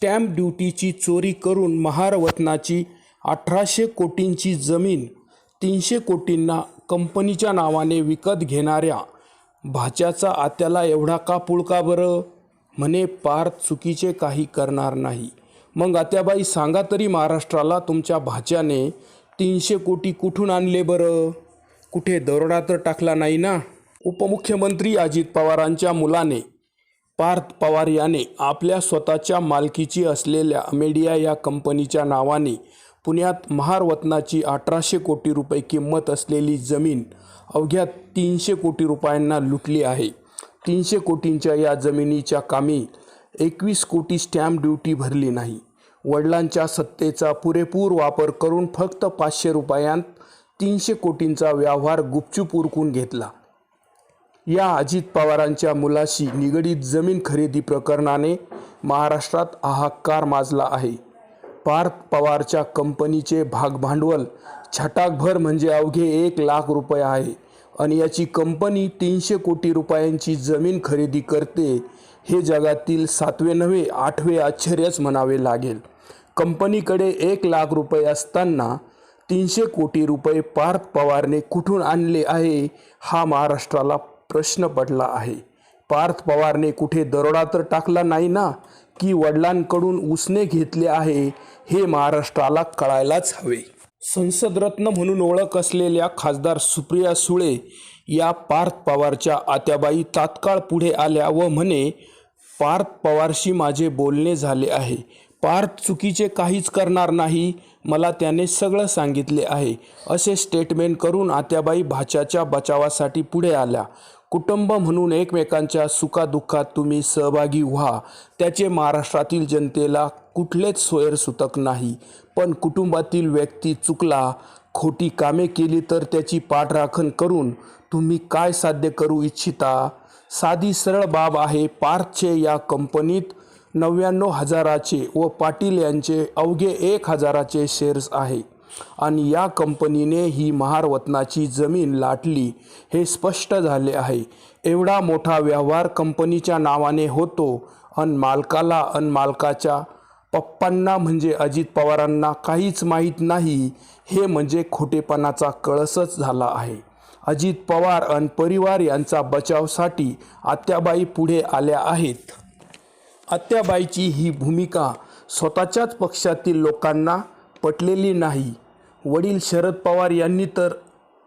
Stamp ड्युटीची चोरी करून महारवतनाची अठराशे कोटींची जमीन तीनशे कोटींना कंपनीच्या नावाने विकत घेणाऱ्या भाच्याचा आत्याला एवढा का पुळका बरं? म्हणे पार चुकीचे काही करणार नाही. मग आत्याबाई सांगा तरी महाराष्ट्राला तुमच्या भाच्याने तीनशे कोटी कुठून आणले बरं? कुठे दरोडा तर टाकला नाही ना? उपमुख्यमंत्री अजित पवारांच्या मुलाने पार्थ पवार याने आपल्या स्वतःच्या मालकीची असलेल्या अमेडिया या कंपनीच्या नावाने पुण्यात महारवतनाची अठराशे कोटी रुपये किंमत असलेली जमीन अवघ्या तीनशे कोटी रुपयांना लुटली आहे. तीनशे कोटींच्या या जमिनीच्या कामी एकवीस कोटी स्टॅम्प ड्युटी भरली नाही. वडिलांच्या सत्तेचा पुरेपूर वापर करून फक्त पाचशे रुपयांत तीनशे कोटींचा व्यवहार गुपचूप उरकून घेतला. या अजित पवारांच्या मुलाशी निगडीत जमीन खरेदी प्रकरणाने महाराष्ट्रात हाहाकार माजला आहे. पार्थ पवारच्या कंपनीचे भागभांडवल छटाकभर म्हणजे अवघे एक लाख रुपये आहे आणि याची कंपनी तीनशे कोटी रुपयांची जमीन खरेदी करते हे जगातील सातवे नव्हे आठवे आश्चर्यच म्हणावे लागेल. कंपनीकडे एक लाख रुपये असताना तीनशे कोटी रुपये पार्थ पवारने कुठून आणले आहे हा महाराष्ट्राला प्रश्न पडला आहे. पार्थ पवारने कुठे दरोडा तर टाकला नाही ना? की वडिलांकडून उसने घेतले आहे हे महाराष्ट्राला कळायलाच हवे. संसदरत्न म्हणून ओळख असलेल्या खासदार सुप्रिया सुळे या पार्थ पवारच्या आत्याबाई तात्काळ पुढे आल्या व म्हणे पार्थ पवारशी माझे बोलणे झाले आहे. पार्थ चुकीचे काहीच करणार नाही मला त्याने सगळं सांगितले आहे. असे स्टेटमेंट करून आत्याबाई भाच्याच्या बचावासाठी पुढे आल्या. कुटुंब म्हणून एकमेकांच्या सुखादुःखात तुम्ही सहभागी व्हा. त्याचे महाराष्ट्रातील जनतेला कुठलेच सोयरसुतक नाही. पण कुटुंबातील व्यक्ती चुकला खोटी कामे केली तर त्याची पाठराखण करून तुम्ही काय साध्य करू इच्छिता? साधी सरळ बाब आहे पार्थचे या कंपनीत नव्याण्णव हजाराचे व पाटील यांचे अवघे एक हजाराचे शेअर्स आहे. आणि या कंपनीने ही महारवतनाची जमीन लाटली हे स्पष्ट झाले आहे. एवढा मोठा व्यवहार कंपनीच्या नावाने होतो अन मालकाला अन मालकाच्या पप्पांना म्हणजे अजित पवारांना काहीच माहीत नाही हे म्हणजे खोटेपणाचा कळसच झाला आहे. अजित पवार अन परिवार यांचा बचावसाठी आत्याबाई पुढे आल्या आहेत. आत्याबाईची ही भूमिका स्वतःच्याच पक्षातील लोकांना पटलेली नाही. वडील शरद पवार यांनी तर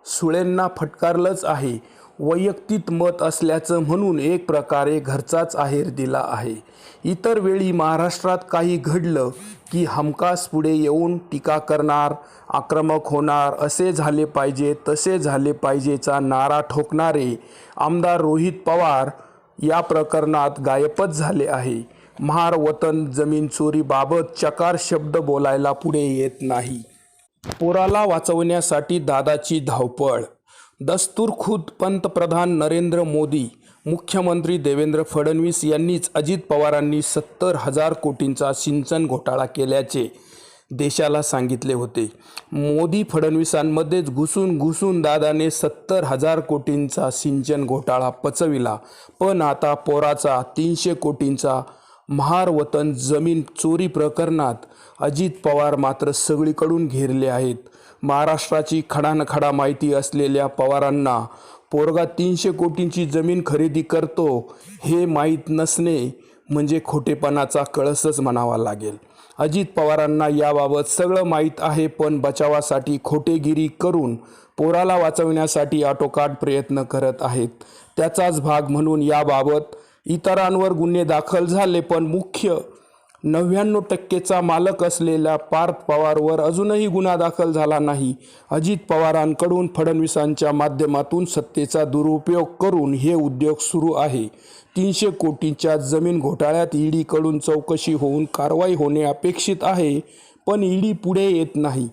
सुळेंना फटकारलंच आहे. वैयक्तिक मत असल्याचं म्हणून एक प्रकारे घरचाच आहेर दिला आहे. इतर वेळी महाराष्ट्रात काही घडलं की हमखास पुढे येऊन टीका करणार आक्रमक होणार असे झाले पाहिजे तसे झाले पाहिजेचा नारा ठोकणारे आमदार रोहित पवार या प्रकरणात गायबच झाले आहे. महार वतन जमीन चोरीबाबत चकार शब्द बोलायला पुढे येत नाही. पोराला वाचवण्यासाठी दादाची धावपळ. दस्तूर खुद पंतप्रधान नरेंद्र मोदी मुख्यमंत्री देवेंद्र फडणवीस यांनीच अजित पवारांनी सत्तर हजार कोटींचा सिंचन घोटाळा केल्याचे देशाला सांगितले होते. मोदी फडणवीसांमध्येच घुसून घुसून दादाने सत्तर हजार कोटींचा सिंचन घोटाळा पचविला. पण आता पोराचा तीनशे कोटींचा महार वतन जमीन चोरी प्रकरणात अजित पवार मात्र सगळीकडून घेरले आहेत. महाराष्ट्राची खडानखडा माहिती असलेल्या पवारांना पोरगा तीनशे कोटींची जमीन खरेदी करतो हे माहीत नसणे म्हणजे खोटेपणाचा कळसच म्हणावा लागेल. अजित पवारांना याबाबत सगळं माहीत आहे पण बचावासाठी खोटेगिरी करून पोराला वाचवण्यासाठी आटोकाट प्रयत्न करत आहेत. त्याचाच भाग म्हणून याबाबत इतरांवर गुन्हे दाखल झाले पण मुख्य नव्याण्णव टक्केचा मालक असलेल्या पार्थ पवारवर अजूनही गुन्हा दाखल झाला नाही. अजित पवारांकडून फडणवीसांच्या माध्यमातून सत्तेचा दुरुपयोग करून हे उद्योग सुरू आहे. तीनशे कोटींच्या जमीन घोटाळ्यात ईडीकडून चौकशी होऊन कारवाई होणे अपेक्षित आहे पण ईडी पुढे येत नाही.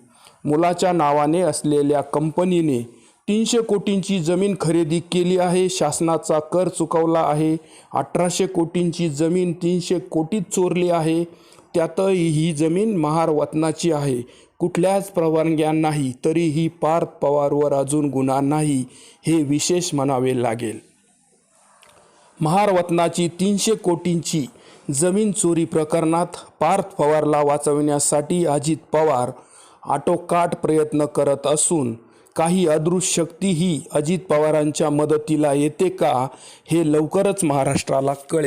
मुलाच्या नावाने असलेल्या कंपनीने तीनशे कोटींची जमीन खरेदी केली आहे शासनाचा कर चुकवला आहे. अठराशे कोटींची जमीन तीनशे कोटीत चोरली आहे. त्यातही ही जमीन महार वतनाची आहे. कुठल्याच परवानग्या नाही तरीही पार्थ पवारवर अजून गुन्हा नाही हे विशेष म्हणावे लागेल. महार वतनाची तीनशे कोटींची जमीन चोरी प्रकरणात पार्थ पवारला वाचविण्यासाठी अजित पवार आटोकाट प्रयत्न करत असून काही अदृश्य शक्तीही अजित पवारांच्या मदतीला येते का हे लवकरच महाराष्ट्राला कळेल.